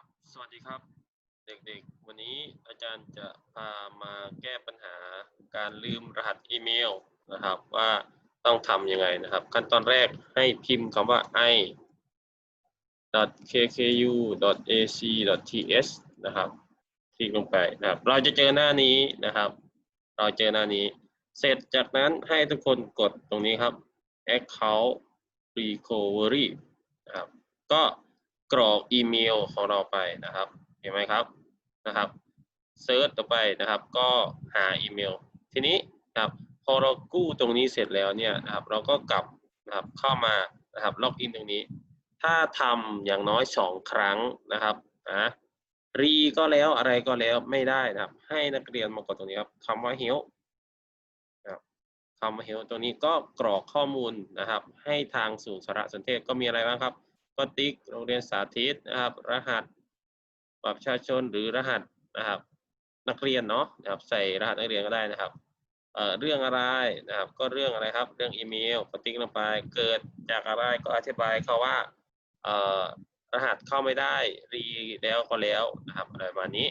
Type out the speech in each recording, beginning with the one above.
ครับ สวัสดีครับ เด็กๆ วันนี้อาจารย์จะพามาแก้ปัญหาการลืมรหัสอีเมลนะครับ ว่าต้องทำยังไงนะครับ ขั้นตอนแรกให้พิมพ์คำว่า i kkU ac th นะครับคลิกลงไปนะครับ เราจะเจอหน้านี้นะครับ เราเจอหน้านี้ เสร็จจากนั้นให้ทุกคนกดตรงนี้ครับ account recovery นะครับ ก็ กรอกอีเมลของเราไปนะครับ เห็นไหมครับนะครับเซิร์ชต่อไปนะครับ ก็หาอีเมล ทีนี้นะครับพอเรากู้ตรงนี้เสร็จแล้วเนี่ยนะครับ เราก็กลับนะครับเข้ามานะครับล็อกอินตรงนี้ ถ้าทำอย่างน้อยสองครั้งนะครับนะรีก็แล้วอะไรก็แล้วไม่ได้นะครับ ให้นักเรียนมากดตรงนี้ครับคำว่า help นะครับคำว่า help ตรงนี้ก็กรอกข้อมูลนะครับ ให้ทางศูนย์สารสนเทศก็มีอะไรบ้างครับ ก็ติ๊กโรงเรียนสาธิตนะครับ รหัสบัตรประชาชนหรือรหัสนะครับ นักเรียนเนาะนะครับใส่รหัสนักเรียนก็ได้นะครับเอ่อเรื่องอะไรนะครับ ก็เรื่องอะไรครับ เรื่องอีเมลก็ติ๊กลงไปเกิดจากอะไรก็อธิบายเขาว่าเอ่อรหัสเข้าไม่ได้รีแล้วก็แล้วนะครับอะไรประมาณนี้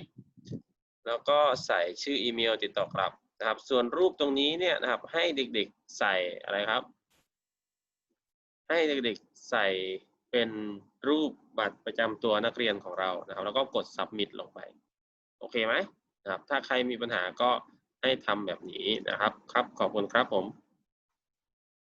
แล้วก็ใส่ชื่ออีเมลติดต่อกลับนะครับ ส่วนรูปตรงนี้เนี่ยนะครับ ให้เด็กๆใส่อะไรครับ ให้เด็กๆใส่ เป็นรูปบัตรประจำตัวนักเรียนของเรานะครับ แล้วก็กด submit ลงไป โอเคไหมนะครับ ถ้าใครมีปัญหาก็ให้ทำแบบนี้นะครับ ครับ ขอบคุณครับผม